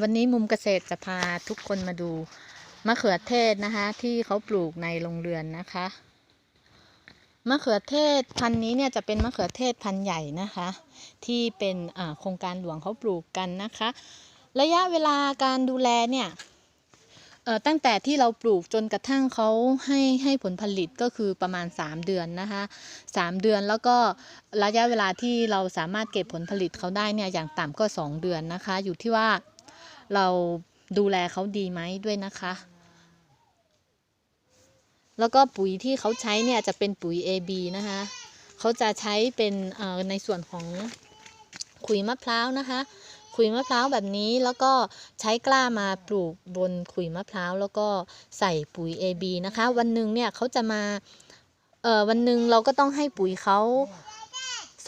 วันนี้มุมเกษตรจะพาทุกคนมาดูมะเขือเทศนะคะ ที่เขาปลูกในโรงเรือนนะคะมะเขือเทศพันนี้เนี่ยจะเป็นมะเขือเทศพันใหญ่นะคะ ที่เป็นโครงการหลวงเขาปลูกกันนะคะ ระยะเวลาการดูแลเนี่ยตั้งแต่ที่เราปลูกจนกระทั่งเขาให้ให้ผลผลิตก็คือประมาณ 3 เดือนนะคะ3เดือนแล้วก็ระยะเวลาที่เราสามารถเก็บผลผลิตเขาได้เนี่ยอย่างต่ำก็ 2 เดือนนะคะ อยู่ที่ว่า เราดูแลเขาดีไหมด้วยนะคะ แล้วก็ปุ๋ยที่เขาใช้เนี่ยจะเป็นปุ๋ย AB นะคะเขาจะใช้เป็นเอ่อในส่วนของขุยมะพร้าวนะคะ ขุยมะพร้าวแบบนี้แล้วก็ใช้กล้ามาปลูกบนขุยมะพร้าวแล้วก็ใส่ปุ๋ย AB นะคะ วันหนึ่งเนี่ยเขาจะมาเอ่อวันหนึ่งเราก็ต้องให้ปุ๋ยเขา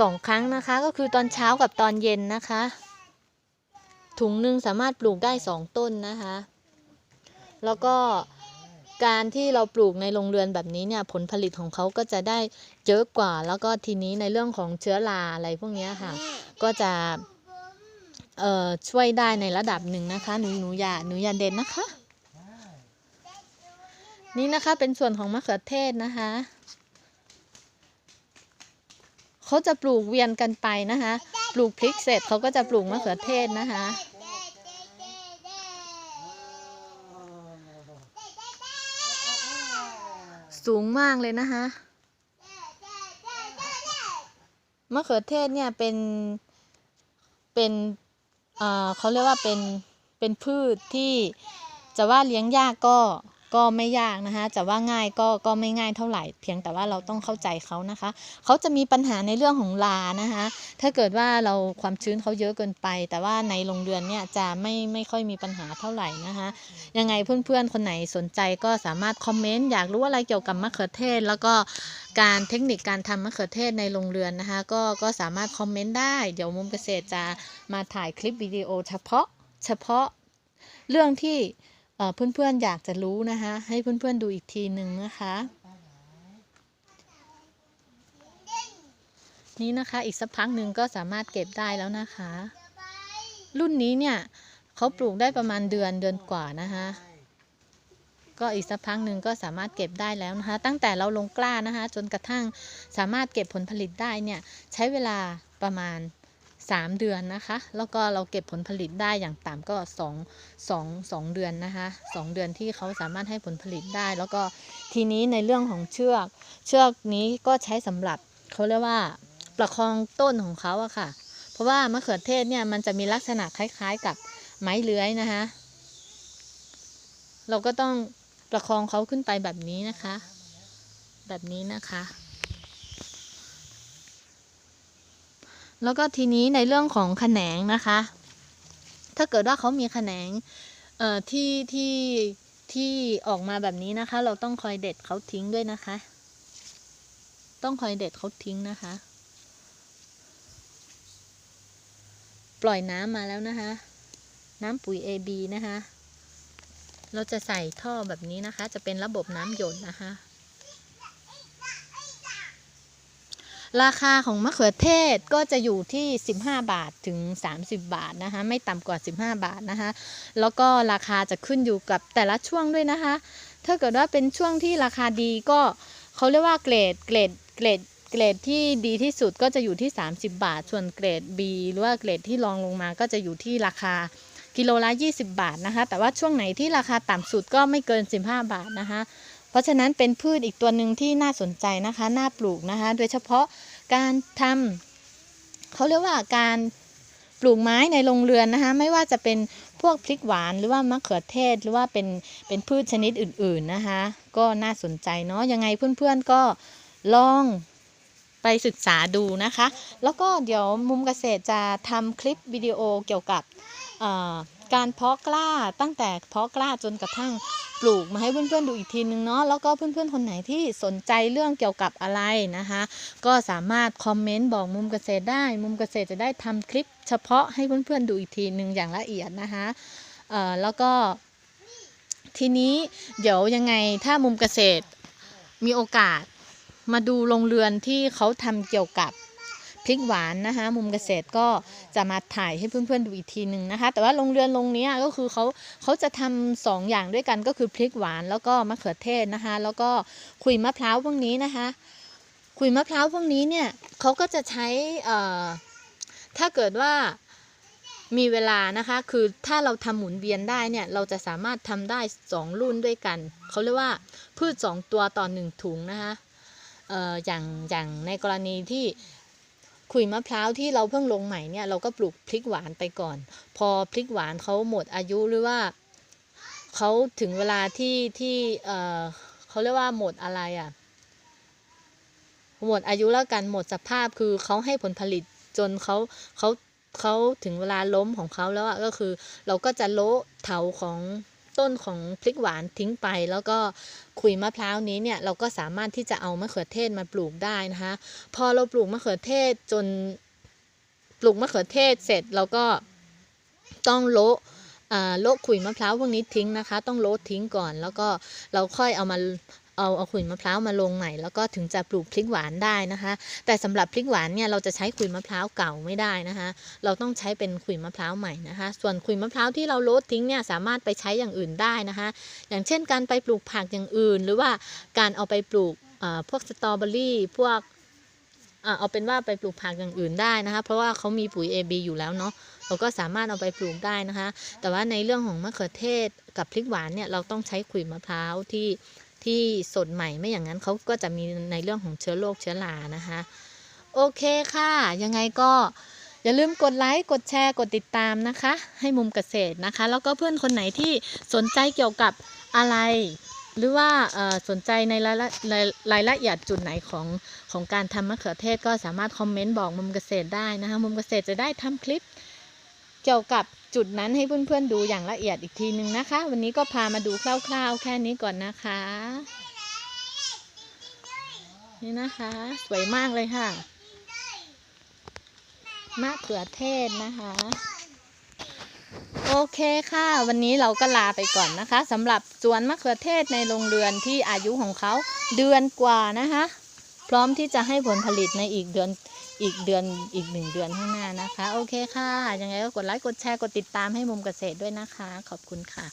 สองครั้งนะคะ ก็คือตอนเช้ากับตอนเย็นนะคะ ถุงหนึ่งสามารถปลูกได้สองต้นนะคะ แล้วก็การที่เราปลูกในโรงเรือนแบบนี้เนี่ยผลผลิตของเขาก็จะได้เยอะกว่า แล้วก็ทีนี้ในเรื่องของเชื้อราอะไรพวกนี้ค่ะ ก็จะเอ่อช่วยได้ในระดับหนึ่งนะคะ หนูหนูอย่าหนูอย่าเด่นนะคะ นี่นะคะเป็นส่วนของมะเขือเทศนะคะเขาจะปลูกเวียนกันไปนะคะ ปลูกพริกเสร็จเขาก็จะปลูกมะเขือเทศนะคะ สูงมากเลยนะคะมะเขือเทศเนี่ยเป็นเป็นเอ่อเขาเรียกว่าเป็นเป็นพืชที่จะว่าเลี้ยงยากก็ ก็ไม่ยากนะคะจะว่าง่ายก็ก็ไม่ง่ายเท่าไหร่ เพียงแต่ว่าเราต้องเข้าใจเขานะคะ เขาจะมีปัญหาในเรื่องของลานะคะ ถ้าเกิดว่าเราความชื้นเขาเยอะเกินไป แต่ว่าในโรงเรือนเนี่ยจะไม่ไม่ค่อยมีปัญหาเท่าไหร่นะคะยังไงเพื่อนๆคนไหนสนใจก็สามารถคอมเมนต์อยากรู้อะไรเกี่ยวกับมะเขือเทศ แล้วก็การเทคนิคการทำมะเขือเทศในโรงเรือนนะคะ ก็ก็สามารถคอมเมนต์ได้ เดี๋ยวมุมเกษตรจะมาถ่ายคลิปวิดีโอเฉพาะเฉพาะเรื่องที่ เพื่อนๆอยากจะรู้นะคะ ให้เพื่อนๆดูอีกทีหนึ่งนะคะ นี่นะคะอีกสักพักหนึ่งก็สามารถเก็บได้แล้วนะคะ รุ่นนี้เนี่ยเขาปลูกได้ประมาณเดือนเดือนกว่านะคะก็อีกสักพักหนึ่งก็สามารถเก็บได้แล้วนะคะ ตั้งแต่เราลงกล้านะคะ จนกระทั่งสามารถเก็บผลผลิตได้เนี่ยใช้เวลาประมาณ 3 เดือนนะคะ แล้วก็เราเก็บผลผลิตได้อย่างต่ำก็2 2 2 เดือนนะคะ2เดือนที่เขาสามารถให้ผลผลิตได้ แล้วก็ทีนี้ในเรื่องของเชือก เชือกนี้ก็ใช้สำหรับเขาเรียกว่าประคองต้นของเขาอะค่ะ เพราะว่ามะเขือเทศเนี่ยมันจะมีลักษณะคล้ายๆกับไม้เลื้อยนะคะ เราก็ต้องประคองเขาขึ้นไปแบบนี้นะคะ แบบนี้นะคะ แล้วก็ทีนี้ในเรื่องของแขนงนะคะ ถ้าเกิดว่าเขามีแขนงเอ่อที่ที่ที่ออกมาแบบนี้นะคะ เราต้องคอยเด็ดเขาทิ้งด้วยนะคะ ต้องคอยเด็ดเขาทิ้งนะคะ ปล่อยน้ำมาแล้วนะคะ น้ำปุ๋ย AB นะคะ เราจะใส่ท่อแบบนี้นะคะ จะเป็นระบบน้ำหยดนะคะ ราคาของมะเขือเทศก็จะอยู่ที่ 15 บาทถึง 30 บาทนะคะ ไม่ต่ำกว่า 15 บาทนะคะ แล้วก็ราคาจะขึ้นอยู่กับแต่ละช่วงด้วยนะคะ ถ้าเกิดว่าเป็นช่วงที่ราคาดีก็เขาเรียกว่าเกรดเกรดเกรดเกรดที่ดีที่สุดก็จะอยู่ที่ 30 บาท ส่วนเกรด B หรือว่าเกรดที่รองลงมาก็จะอยู่ที่ราคากิโลละ 20 บาทนะคะ แต่ว่าช่วงไหนที่ราคาต่ำสุดก็ไม่เกิน 15 บาทนะคะ เพราะฉะนั้นเป็นพืชอีกตัวหนึ่งที่น่าสนใจนะคะน่าปลูกนะคะ โดยเฉพาะการทำเขาเรียกว่าการปลูกไม้ในโรงเรือนนะคะ ไม่ว่าจะเป็นพวกพริกหวานหรือว่ามะเขือเทศหรือว่าเป็นเป็นพืชชนิดอื่น ๆนะคะ ก็น่าสนใจเนาะยังไงเพื่อนๆก็ลองไปศึกษาดูนะคะ แล้วก็เดี๋ยวมุมเกษตรจะทำคลิปวิดีโอเกี่ยวกับการเพาะกล้าตั้งแต่เพาะกล้าจนกระทั่ง ปลูกมาให้เพื่อนๆดูอีกทีนึงเนาะแล้วก็เพื่อนๆคนไหนที่สนใจเรื่องเกี่ยวกับอะไรนะคะ ก็สามารถคอมเมนต์บอกมุมเกษตรได้ มุมเกษตรจะได้ทำคลิป เฉพาะให้เพื่อนๆดูอีกทีนึงอย่างละเอียดนะคะเอ่อแล้วก็ทีนี้เดี๋ยวยังไงถ้ามุมเกษตรมีโอกาสมาดูโรงเรือนที่เขาทำเกี่ยวกับ พริกหวานนะคะ มุมเกษตรก็จะมาถ่ายให้เพื่อนๆดูอีกทีหนึ่งนะคะ แต่ว่าโรงเรือนโรงนี้ก็คือเขาเขาจะทำสองอย่างด้วยกันก็คือพริกหวานแล้วก็มะเขือเทศนะคะ แล้วก็ขุยมะพร้าวพวกนี้นะคะขุยมะพร้าวพวกนี้เนี่ยเขาก็จะใช้เอ่อถ้าเกิดว่ามีเวลานะคะ คือถ้าเราทำหมุนเวียนได้เนี่ย เราจะสามารถทำได้สองรุ่นด้วยกัน เขาเรียกว่าพืชสองตัวต่อหนึ่งถุงนะคะเอ่ออย่างอย่างในกรณีที่ ขุยมะพร้าวที่เราเพิ่งลงใหม่เนี่ยเราก็ปลูกพริกหวานไปก่อน พอพริกหวานเขาหมดอายุหรือว่าเขาถึงเวลาที่ที่เออเขาเรียกว่าหมดอะไรอะหมดอายุแล้วกันหมดสภาพคือเขาให้ผลผลิตจนเขาเขาเขาถึงเวลาล้มของเขาแล้วอะก็คือ เราก็จะโละเถาของ ต้นของพริกหวานทิ้งไป แล้วก็ขุยมะพร้าวนี้เนี่ยเราก็สามารถที่จะเอามะเขือเทศมาปลูกได้นะคะ พอเราปลูกมะเขือเทศจนปลูกมะเขือเทศเสร็จเราก็ต้องโละอ่าโละขุยมะพร้าวพวกนี้ทิ้งนะคะ ต้องโละทิ้งก่อน แล้วก็เราค่อยเอามา เอาเอาขุยมะพร้าวมาลงใหม่ แล้วก็ถึงจะปลูกพริกหวานได้นะคะ แต่สำหรับพริกหวานเนี่ยเราจะใช้ขุยมะพร้าวเก่าไม่ได้นะคะ เราต้องใช้เป็นขุยมะพร้าวใหม่นะคะ ส่วนขุยมะพร้าวที่เราโลดทิ้งเนี่ยสามารถไปใช้อย่างอื่นได้นะคะ อย่างเช่นการไปปลูกผักอย่างอื่น หรือว่าการเอาไปปลูกพวกสตรอเบอรี่พวกเอ่อเอาเป็นว่าไปปลูกผักอย่างอื่นได้นะคะ เพราะว่าเขามีปุ๋ย AB อยู่แล้วเนาะเราก็สามารถเอาไปปลูกได้นะคะ แต่ว่าในเรื่องของมะเขือเทศกับพริกหวานเนี่ยเราต้องใช้ขุยมะพร้าวที่ ที่สดใหม่ไม่อย่างนั้นเขาก็จะมีในเรื่องของเชื้อโรคเชื้อรานะคะ โอเคค่ะ ยังไงก็อย่าลืมกดไลค์ กดแชร์ กดติดตามนะคะ ให้มุมเกษตรนะคะ แล้วก็เพื่อนคนไหนที่สนใจเกี่ยวกับอะไร หรือว่าสนใจในรายละรายละเอียดจุดไหนของของการทำมะเขือเทศ ก็สามารถคอมเมนต์บอกมุมเกษตรได้นะคะ มุมเกษตรจะได้ทำคลิป เกี่ยวกับจุดนั้นให้เพื่อนๆดูอย่างละเอียดอีกทีนึงนะคะ วันนี้ก็พามาดูคร่าว ๆ แค่นี้ก่อนนะคะ นี่นะคะ สวยมากเลยค่ะมะเขือเทศนะคะ โอเคค่ะ วันนี้เราก็ลาไปก่อนนะคะสำหรับสวนมะเขือเทศในโรงเรือนที่อายุของเขาเดือนกว่านะคะ พร้อมที่จะให้ผลผลิตในอีกเดือน อีกเดือนอีกหนึ่งเดือนข้างหน้านะคะ โอเคค่ะ ยังไงก็กดไลค์กดแชร์กดติดตามให้มุมเกษตรด้วยนะคะ ขอบคุณค่ะ